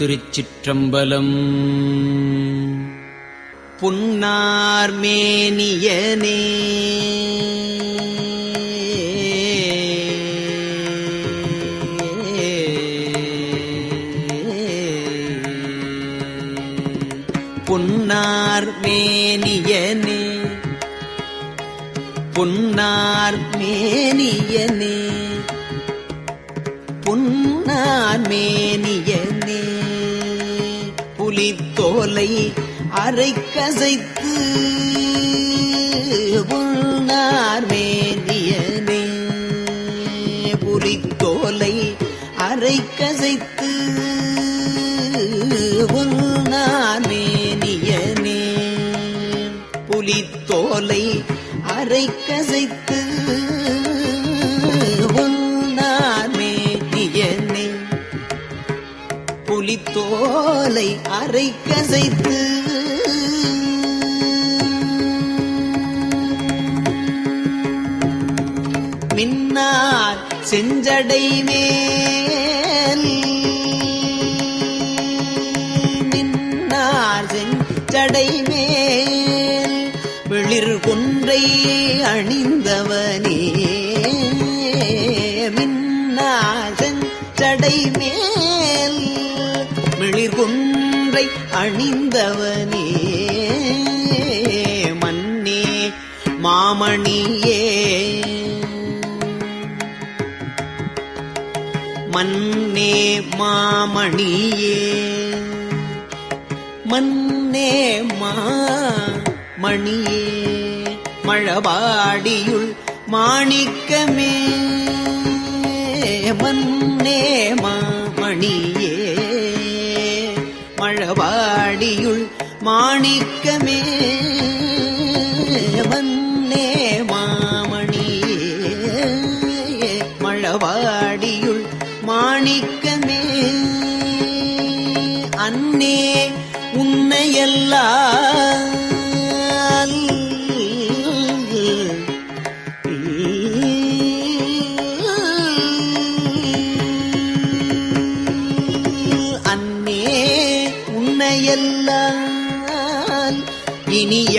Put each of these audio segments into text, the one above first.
திருச்சிற்றம்பலம். புன்னார்மேனியனே புன்னார்மேனியனே புன்னார் புலித்தோலை அரை கசைத்து புன்னார் மேனியனே புலித்தோலை அரை கசைத்து புன்னார் மேனியனே புலித்தோலை அரை கசைத்து புலித்தோலை அரை கசைத்து. மின்னார் செஞ்சடை மேல். மின்னார் செஞ்சடை மேல். வெளிர் கொன்றை அணிந்தவனே. கொன்றை அணிந்தவனே. மன்னே மாமணியே. மன்னே மாமணியே. மன்னே மாமணியே. மழபாடியுள் மாணிக்கமே. மன்னே மாமணியே. வாடியுள் மாணிக்கமே. மன்னே மாமணியே மழவாடியுள் மாணிக்கமே. அன்னே உன்னையெல்லாம்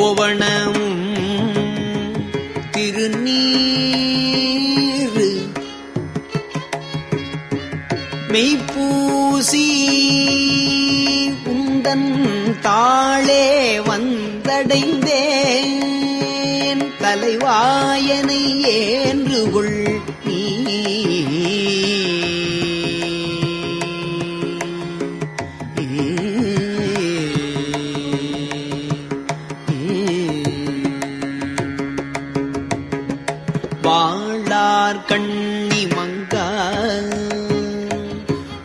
கோவணம். திருநீர் மெய்ப்பூசி உந்தன் தாளே வந்தடைந்தேன். தலைவாயனை ஏன்று கொள்ள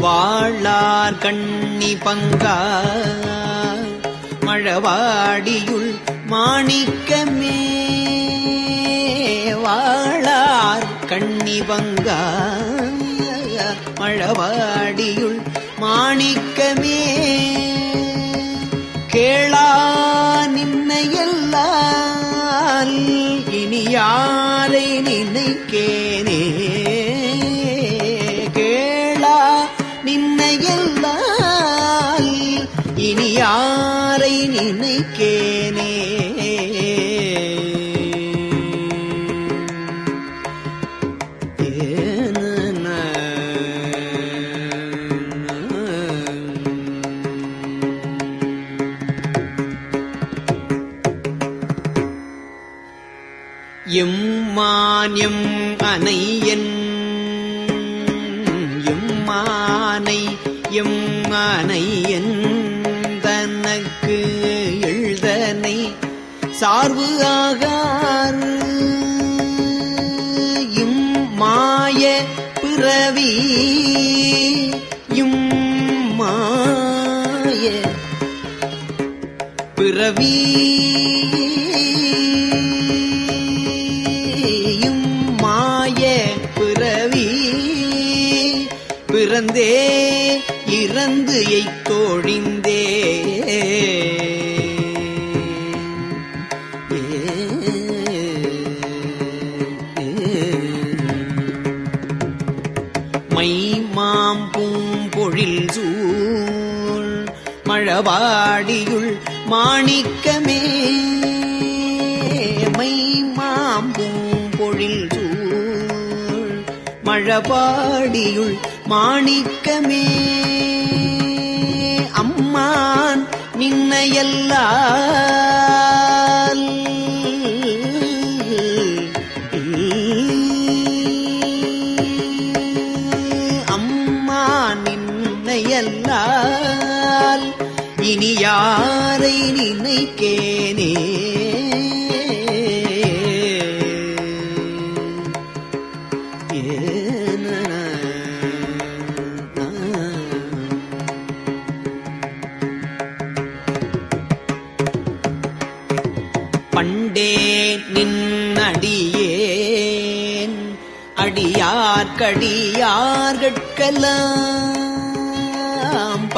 வாழார் கண்ணி பங்கா. மழவாடியுள் மாணிக்கமே. வாழார் கண்ணி பங்கா. மழவாடியுள் மாணிக்கமே. கேளா நின்னையல்லால் இனி யாரை நினைக்க யாரை நினைக்கேனே? ஏனன? எம்மான்யம் அணையன் சார்பு ஆகார். இம் மாய பிறவி இம் மாய பிறவி இம் மாய பிறவி பிறந்தே இறந்து எய்க்க மை மாம் பூம்பொழில் சூழ் மழவாடியுள் மாணிக்கமே. மை மாம் பூம்பொழில் சூழ் மழபாடியுள் மாணிக்கமே. அம்மான் நின்னையல்லால் என்னால் இனி யாரை நினைக்கேனே? ஏன பண்டே நின்னடியேன் அடியார்கடியார்கட்கெல்லாம்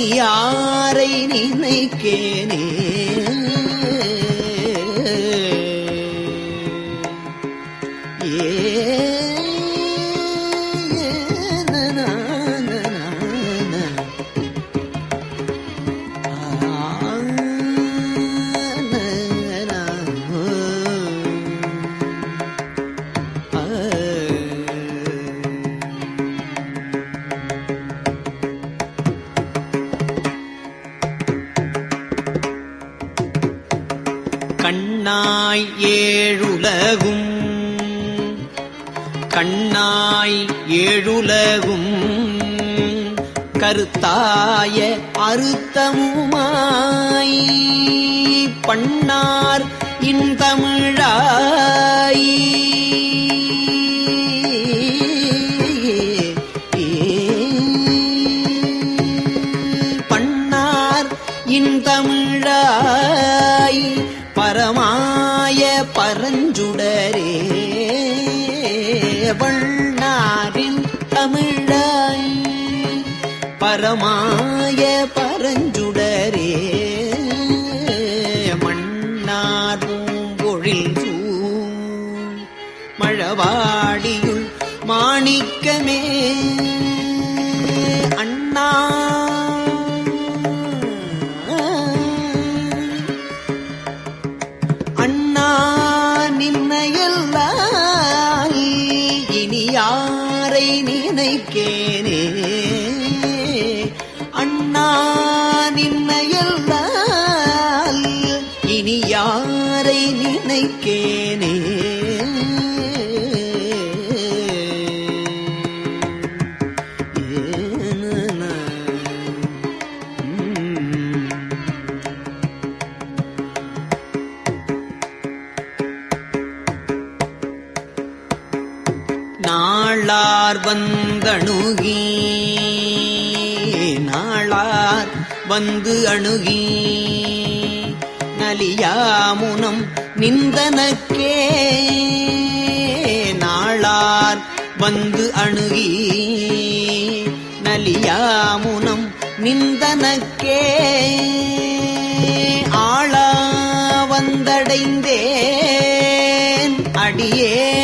இனி யாரை நினைக்கேனே? கண்ணாய் ஏழுலகும். கண்ணாய் ஏழுலகும். கருத்தாய அறுத்தமுமாய் பண்ணார் இன் தமிழாயி பரஞ்சுடரே வண்ணாரின் தமிழாய் பரமாய பரஞ்சுடரே. மன்னார் பூம்பொழில் மழவாடியுள் மாணிக்கமே. யாரை நினைக்கேனே. அண்ணா நின்னையல்லால் இனி யாரை நினைக்கேனே? வந்தணுகி நாளார் வந்து அணுகி. நலியாமுனம் நிந்தனக்கே நாளார் வந்து அணுகி. நலியாமுனம் நிந்தனக்கே ஆளா வந்தடைந்தேன். அடியே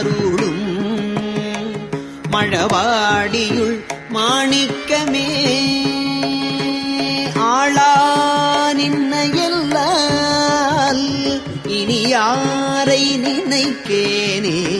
அருளும் மழவாடியுள் மாணிக்கமே. ஆளா நின்ன எல்லால் இனி யாரை நினைக்கேனே?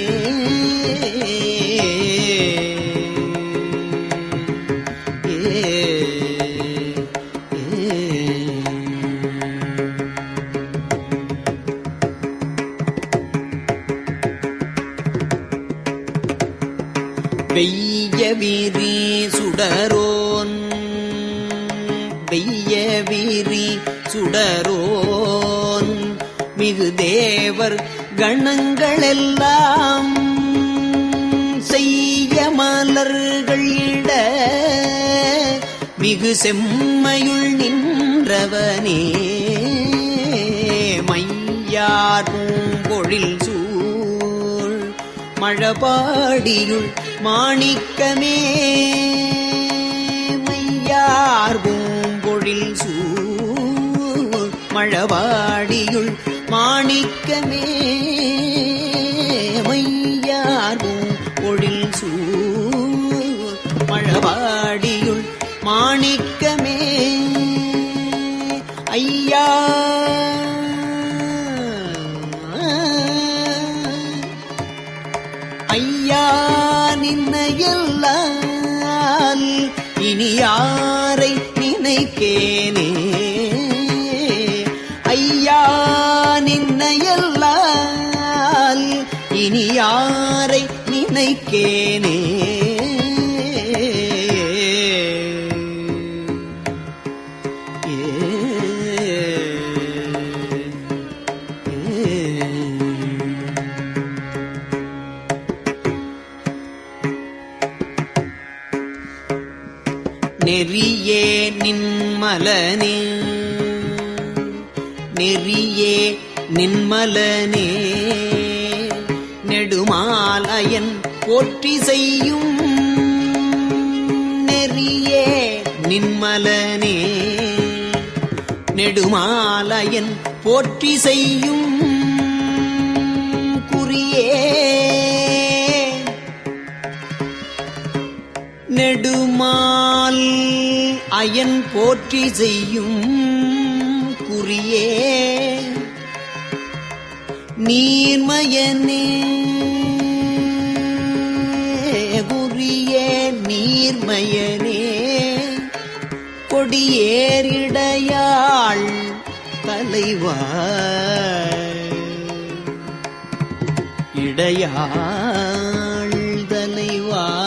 தேவர் கணங்களெல்லாம் செய்ய மலர்கள் இட மிகு செம்மையுள் நின்றவனே. மையார் பூம்பொழில் சூழ் மழபாடியுள் மாணிக்கமே. மையார் பூம்பொழில் சூழ் மழவாடியுள் மாணிக்கமே மையாரும் ஒழில் சூழ் மழவாடியுள் மாணிக்கமே. ஐயா ஐயா நின்ன எல்லால் இனி யாரை நினைக்கேனே? யாரை நினைக்கேனே? நெறியே நின்மலனே நெறியே நின்மலனே. நின்மலனே நெடுமாலயன் போற்றி செய்யும் குறியே. நெடுமால் அயன் போற்றி செய்யும் குறியே. நீர்மயனே குறிய நீர்மயனே. கொடி ஏறிடையாள் தலைவா இடையாள் தலைவா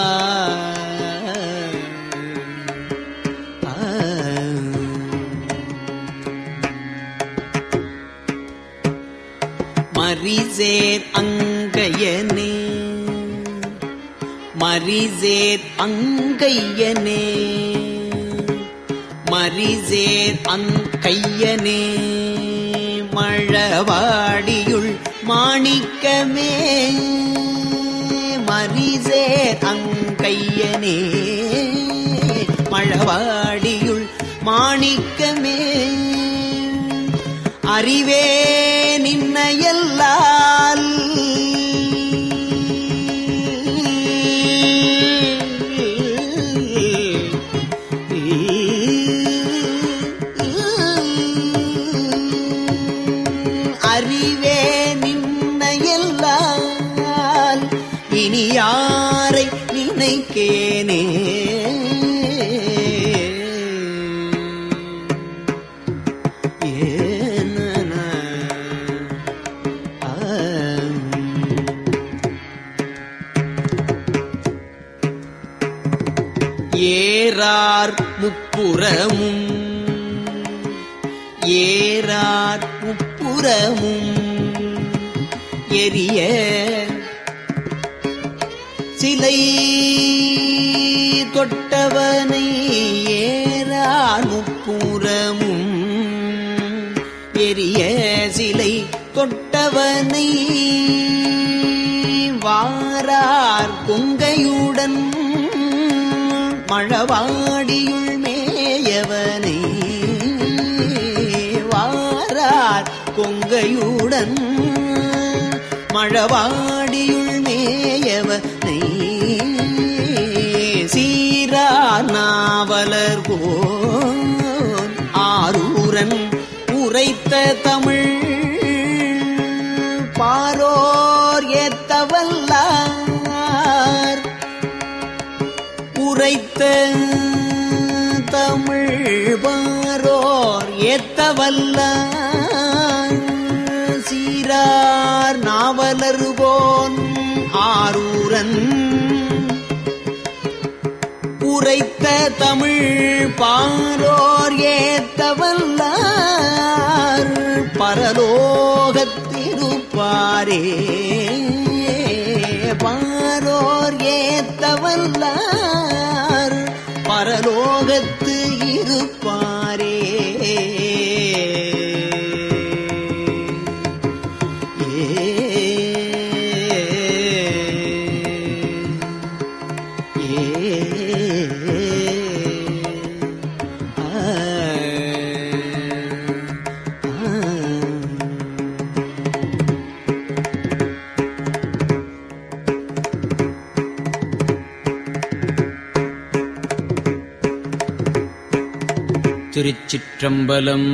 மரிசேர் அங்கையனே. மரிசேர் அங்கையனே. மரிசேர் அங்கையனே மழவாடியுள் மாணிக்கமே. மரிசேர் அங்கையனே மழவாடியுள் மாணிக்கமே. அறிவே நின்னைய ஏறார் முப்புறமும். ஏறார் முப்புறமும். எரிய சிலை தொட்டவனை ஏ பெரிய சிலை தொட்டவனை வாரார் கொங்கையுடன் மழவாடியுள் மேயவனை வாரார் கொங்கையுடன் மழவாடியுள் மேயவனை சீரார் நாவலர் கோன் உரைத்த தமிழ் பாரோர் ஏத்தவல்லார். உரைத்த தமிழ் பாரோர் ஏத்தவல்லார். சீரார் நாவலருபோன் ஆரூரன். உரைத்த தமிழ் பாரோர் ஏத்தவல்லார். பரலோகத்திருப்பாரே. பாரோர் ஏத்தவல்லார் பரலோகத்து இருப்பார் त्र्यम्बलम्